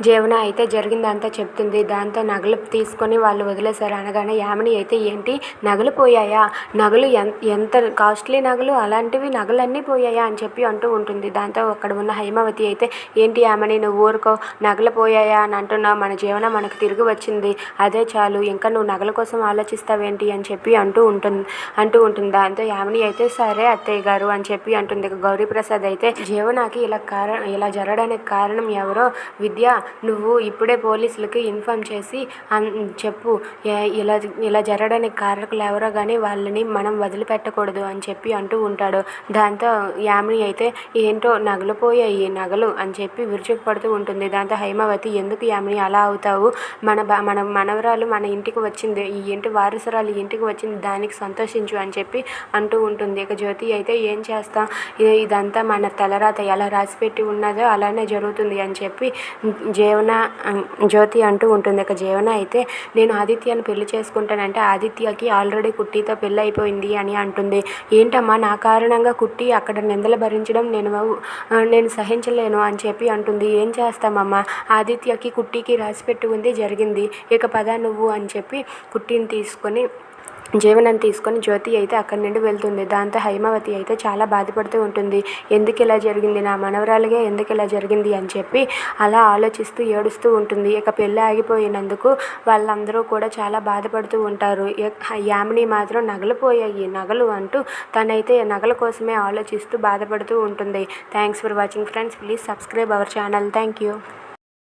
జీవన అయితే జరిగిందంతా చెప్తుంది. దాంతో నగలు తీసుకొని వాళ్ళు వదిలేశారు. అనగానే యామిని అయితే ఏంటి? నగలు పోయాయా? నగలు ఎంత ఎంత కాస్ట్లీ నగలు? అలాంటివి నగలన్నీ పోయాయా? అని చెప్పి అంటూ ఉంటుంది. దాంతో అక్కడ ఉన్న హైమావతి అయితే ఏంటి యామిని నువ్వు ఊరుకో. నగలు పోయాయా? అని అంటున్నావు మన జీవనం మనకు తిరిగి వచ్చింది. అదే చాలు. ఇంకా నువ్వు నగల కోసం ఆలోచిస్తావేంటి? అని చెప్పి అంటూ ఉంటుంది అంటూ ఉంటుంది. దాంతో యామిని అయితే సరే అత్తయ్య గారు అని చెప్పి అంటుంది. గౌరీప్రసాద్ అయితే జీవనాకి ఇలా కారణం ఇలా జరగడానికి కారణం ఎవరో విద్య నువ్వు ఇప్పుడే పోలీసులకి ఇన్ఫామ్ చేసి అన్ చెప్పు. ఇలా ఇలా జరగడానికి కారకులు ఎవరో కానీ వాళ్ళని మనం వదిలిపెట్టకూడదు అని చెప్పి అంటూ ఉంటాడు. దాంతో యామిని అయితే ఏంటో నగలు పోయాయి నగలు అని చెప్పి విరుచుకుపడుతూ ఉంటుంది. దాంతో హైమావతి ఎందుకు యామిని అలా అవుతావు? మన బ మన మనవరాలు మన ఇంటికి వచ్చింది. ఈ ఇంటి వారసురాలు ఇంటికి వచ్చింది. దానికి సంతోషించు అని చెప్పి అంటూ ఉంటుంది. ఇక జ్యోతి అయితే ఏం చేస్తాం? ఇదంతా మన తలరాత. ఎలా రాసిపెట్టి ఉన్నదో అలానే జరుగుతుంది అని చెప్పి జీవన జ్యోతి అంటూ ఉంటుంది. ఇక జీవన అయితే నేను ఆదిత్యను పెళ్ళి చేసుకుంటానంటే ఆదిత్యకి ఆల్రెడీ కుట్టితో పెళ్ళి అయిపోయింది అని అంటుంది. ఏంటమ్మా నా కారణంగా కుట్టి అక్కడ నిందలు భరించడం నేను నేను సహించలేను అని చెప్పి అంటుంది. ఏం చేస్తామమ్మా? ఆదిత్యకి కుట్టికి రాసిపెట్టి ఉంది జరిగింది. ఇక పద నువ్వు అని చెప్పి కుట్టిని తీసుకొని జీవనం తీసుకొని జ్యోతి అయితే అక్కడి నుండి వెళ్తుంది. దాంతో హైమావతి అయితే చాలా బాధపడుతూ ఉంటుంది. ఎందుకు ఇలా జరిగింది? నా మనవరాలుగా ఎందుకు ఇలా జరిగింది? అని చెప్పి అలా ఆలోచిస్తూ ఏడుస్తూ ఉంటుంది. ఇక పెళ్ళి ఆగిపోయినందుకు వాళ్ళందరూ కూడా చాలా బాధపడుతూ ఉంటారు. యామిని మాత్రం నగలు పోయాయి నగలు అంటూ తనైతే నగల కోసమే ఆలోచిస్తూ బాధపడుతూ ఉంటుంది. Thanks for watching friends please subscribe our channel thank you